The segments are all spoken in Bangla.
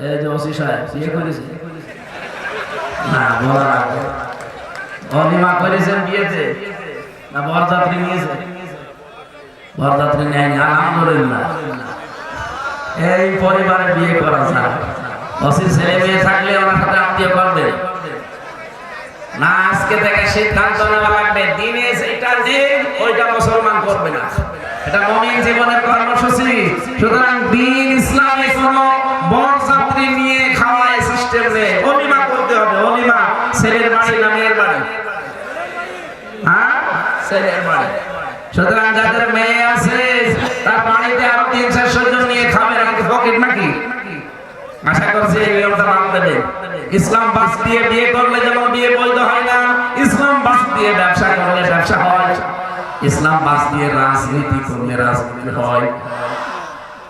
এই যে ওসি সাহেব বিয়ে করেছে? না পরিবারে বিয়ে করা যায়। অসির ছেলে মেয়ে থাকলে ওনার সাথে আত্মীয় করবে। না, আজকে থেকে সিদ্ধান্ত নেওয়া লাগবে। দিনে যেটা দিন, ওইটা মুসলমান করবে না। এটা মমিন জীবনের কর্মসূচি। সুতরাং দিন ইসলামে কোন বরযাত্রী নিয়ে খাওয়ায় সিস্টেম নেই অনিমা করতে হবে অনিমা ছেলের বাড়ি না মেয়ের বাড়ি? হ্যাঁ? ছেলের বাড়ি। সুতরাং যাদের মেয়ে আছে, তার বাড়িতে আরও তিন চারশো জন নিয়ে খাবে নাকি পকেট নাকি? আশা করছি এই নিয়মটা মানতে দেবে। ইসলাম বাস দিয়ে বিয়ে করলে যেমন বিয়ে বৈধ হয় না, ইসলাম বাস দিয়ে ব্যবসা করলে ব্যবসা হয়। ইসলাম বাস দিয়ে রাজনীতি করলে রাজনীতি হয়।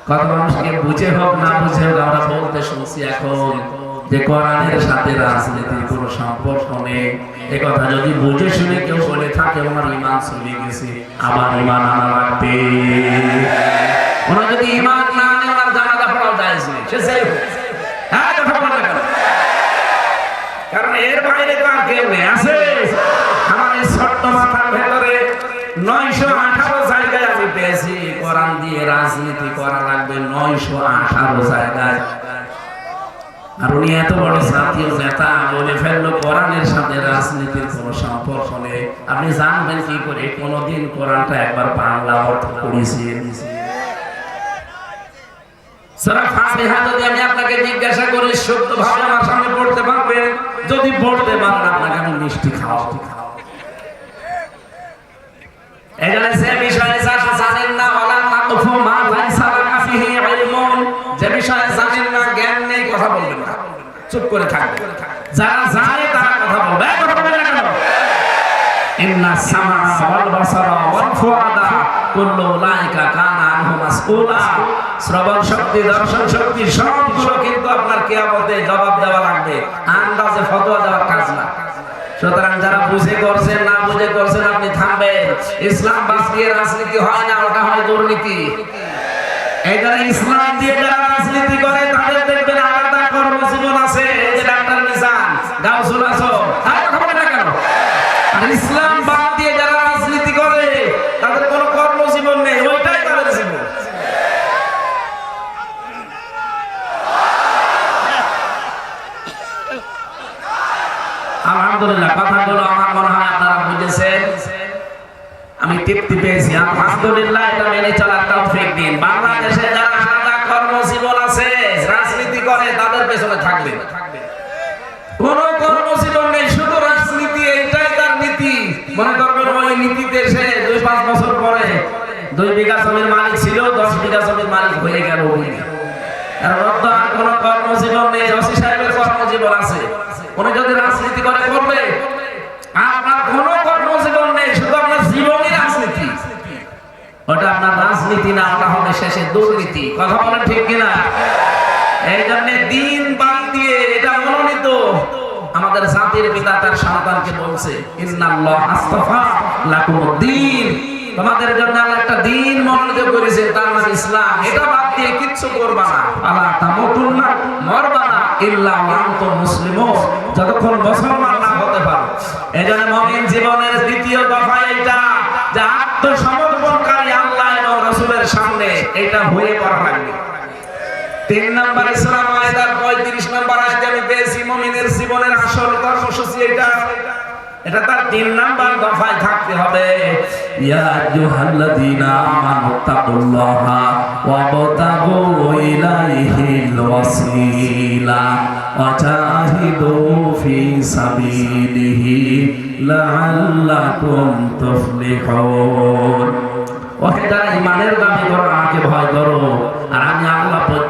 কত মানুষকে বুঝে হোক না বুঝে হোক আমরা বলতে শুনছি এখন যে কোরআনের সাথে রাজনীতির কোনো সম্পর্ক নেই। এ কথা যদি বুঝে শুনে কেউ বলে থাকে ইমান চলে গেছে, আবার ইমান আনা লাগবে। যদি ইমান না আনে ওনার যায় সে সেই হ্যাঁ কারণ এর বাইরে তো আর কেউ নেই, আছে। আমার এই ছোট্ট মাথার ভেতরে নয়শো আঠারো জায়গায় আমি পেয়েছি কোরআন দিয়ে রাজনীতি নয়শো আঠারো জায়গায়। আর উনি এত বড় জাতীয় নেতা, বলে ফেলল, কোরআনের সাথে রাজনীতির কোনো সম্পর্ক নেই। আপনি জানবেন কি করে? কোনোদিন কোরআনটা একবার বাংলা অর্থ করেছেন যদি আপনাকে জিজ্ঞাসা করি সত্য ভাবে পড়তে পারবেন আপনাকে আমি মিষ্টি এখানে সে বিষয়ে চুপ করে থাকবেন যারা জানে তারা কথা বলবে। কথা বলবেন না কেন? ইন্না সামা ওয়াল বাসারা ওয়াল ফুআদা কুল্লু উলাইকা কানা আনহু মাসউলা। শ্রবণ শক্তি, দর্শন শক্তি, সবগুলো কিন্তু আপনার কিয়ামতে জবাব দেওয়া লাগবে। আন্দাজে ফতোয়া দেওয়ার কাজ না। সুতরাং যারা বুঝে করছেন, না বুঝে করছেন, আপনি থামবেন। ইসলাম বাস দিয়ে রাজনীতি হয় না, ওটা হয় দুর্নীতি। এই যারা ইসলাম দিয়ে যারা রাজনীতি করে তাদের দেখবেন আলাদা কর্মজীবন আছে এই যে ডাক্তার নিজান গাউসুল আসম তার কথা বলে না কেন আর ইসলাম বাদ দিয়ে যারা রাজনীতি করে, তাদের কোনো কর্মজীবন নেই। ওইটাই তাদের জীবন। আলহামদুলিল্লাহ, কথাগুলো আমার মনে হয় আপনারা বুঝেছেন। আমি তৃপ্তি পেয়েছি। আলহামদুলিল্লাহ, এটা মেনে চলার তৌফিক দিন। বাংলাদেশে যারা আলাদা কর্মজীবন আছে, রাজনীতি করে, তাদের পেছনে থাকবে। ওই নীতিতে সে দুই পাঁচ বছর পরে দুই বিঘা জমির মালিক ছিল, দশ বিঘা জমির মালিক হয়ে গেল দুর্নীতি। দিন বাদ দিয়ে এটা মনোনীত। আমাদের জাতির পিতা তার সন্তানকে বলছে তোমাদের জন্য একটা দিন মনোনীত করেছে, তার নাম ইসলাম। এটা বাদ দিয়ে কিচ্ছু করবা না। আল্লাহ তামুতুন্না, মরবা না, ইল্লা ওয়া আনতুম মুসলিমুন। যতক্ষণ মুসলমান না হতে পারো। এজন্য মুমিন জীবনের দ্বিতীয় দফা এটা যে আত্মসমর্পণকারী আল্লাহ এবং রাসূলের সামনে এটা হয়ে পড়া লাগবে। তিন নম্বর ইসলাম আয়াতের 35 নম্বর আয়াতে আমি পেয়েছি মুমিনের জীবনের আসল কর্মসূচি এটা। এটা তার তিন নাম্বার দফায় থাকতে হবে। ইয়া আইয়ুহাল্লাযীনা আমানু তাকুল্লাহা ওয়া বাতাগু ইলাইহিল ওয়াসিলা ওয়া জাহিদু ফি সাবিলিহি লাআল্লাকুম তুফলিহুন। ওকে যারা ইমানের দাবি করো, আমাকে ভয় করো। আর আমি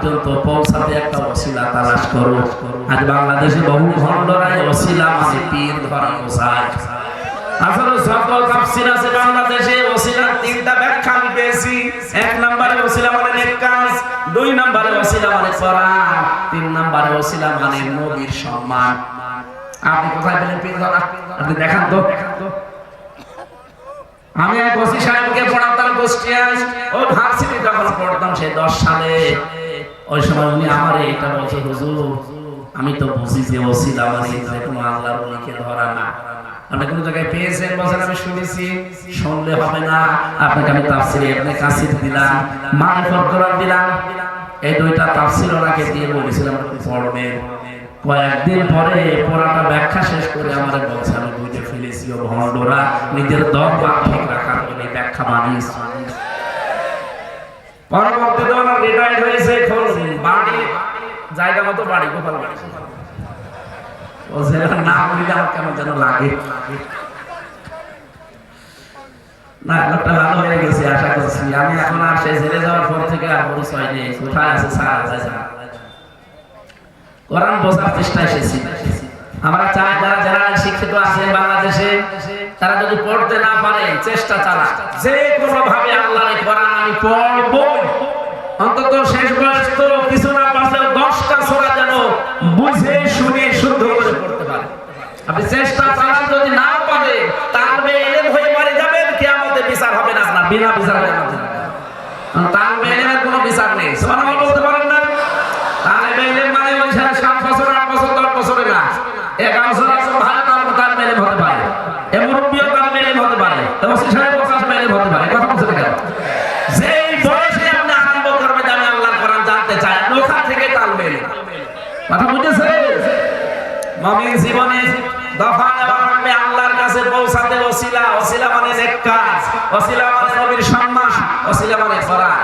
পর্যন্ত পৌঁছাতে একটা ওসিলা তালাশ করো। আজ বাংলাদেশে বহু খণ্ডরায় ওসিলা মানে পীর ধরা বোঝায় আসলে যত তাফসীর আছে বাংলাদেশে ওসিলার তিনটা ব্যাখ্যা আমি পেয়েছি। এক নম্বরে ওসিলা মানে নেক দুই নম্বরে ওসিলা মানে কোরআন তিন নম্বরে ওসিলা মানে নবীর সম্মান। আপনি কোথায় পেলেন পীর ধরা? আপনি দেখান তো। আমি এক ওসি সাহেবকে পড়াতাম কুষ্টিয়ায়। ও ভার্সিটি যখন পড়তাম সে দশ সালে। ওই সময় উনি আমার এটা বলছে, হুজুর, আমি তো বুঝি যে ওসিলা মানে যে কোনো আল্লাহর উনিকে ধরা না। আপনি কোনো জায়গায় পেয়েছেন বলছেন আমি শুনেছি। শুনলে হবে না। আপনাকে আমি তাফসিরে ইবনে কাসির দিলাম, মারিফত কোরআন দিলাম। এই দুইটা তাফসির ওনাকে দিয়ে বলেছিলাম, পড়বেন। কয়েকদিন পরে পড়াটা ব্যাখ্যা শেষ করে আমাদের বলছে, আমি বুঝে ফেলেছি, ও ভণ্ডরা নিজের দম বা ঠিক রাখার জন্য ব্যাখ্যা বানিয়েছে। পরবর্তীতে ওনার রিটায়ার্ড হয়েছে এখন বাড়ি, জায়গা মতো বাড়ি, গোপাল বাড়ি? নাম যেন লাগে? না লোকটা ভালো হয়ে গেছে, আশা করছি। আমি এখন আর জেলে যাওয়ার পর থেকে আর পরিচয় নেই। কোথায় আছে আছে স্যার কোরআন বোঝার চেষ্টা এসেছি। আমরা চাই যারা যারা শিক্ষিত বাংলাদেশে, তারা যদি পড়তে না পারে, চেষ্টা চালা যে কোনো ভাবে আল্লাহর কোরআন আমি পড়ব অন্তত শেষ বয়স তো কিছু না পারলেও দশটা সোরা যেন বুঝে, শুনে, শুদ্ধ করে পড়তে পারে। আপনি চেষ্টা চালান, যদি না পারে তাহলে এলেন হয়ে মারি যাবেন কে আমাদের বিচার হবে না আপনার বিনা বিচারে হবে। না তার মেয়ে এলেমের কোনো বিচার নেই। সোনা বলতে পারেন না তালবে এলেম মানে ওই সারা সাত বছর আট বছর দশ বছরে না এগারো বছর আছে ভালো তাল তাল মেলে হতে পারে এ মুরব্বীও তাল মেলে হতে পারে এবং সাড়ে পঞ্চাশ মেলে হতে পারে কথা বলছে কেন যেই বয়সে আপনি আরম্ভ করবেন যে আমি আল্লাহর কোরআন জানতে চাই আপনি ওখান থেকে তাল মেলে কথা বুঝেছে মমিন জীবনে দফা নেওয়ার আল্লাহর কাছে পৌঁছাতে ওসিলা ওসিলা মানে নেক কাজ, ওসিলা মানে নবীর সম্মান, ওসিলা মানে ফরা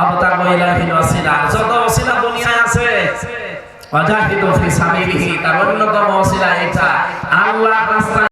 অবতার মহিলাহীন ওসিলা, যত ওসিলা দুনিয়ায় আছে, ওয়াজাহিদু ফি সাবিলিহি, তার অন্যতম ওসিলা এটা। আল্লাহর রাস্তায়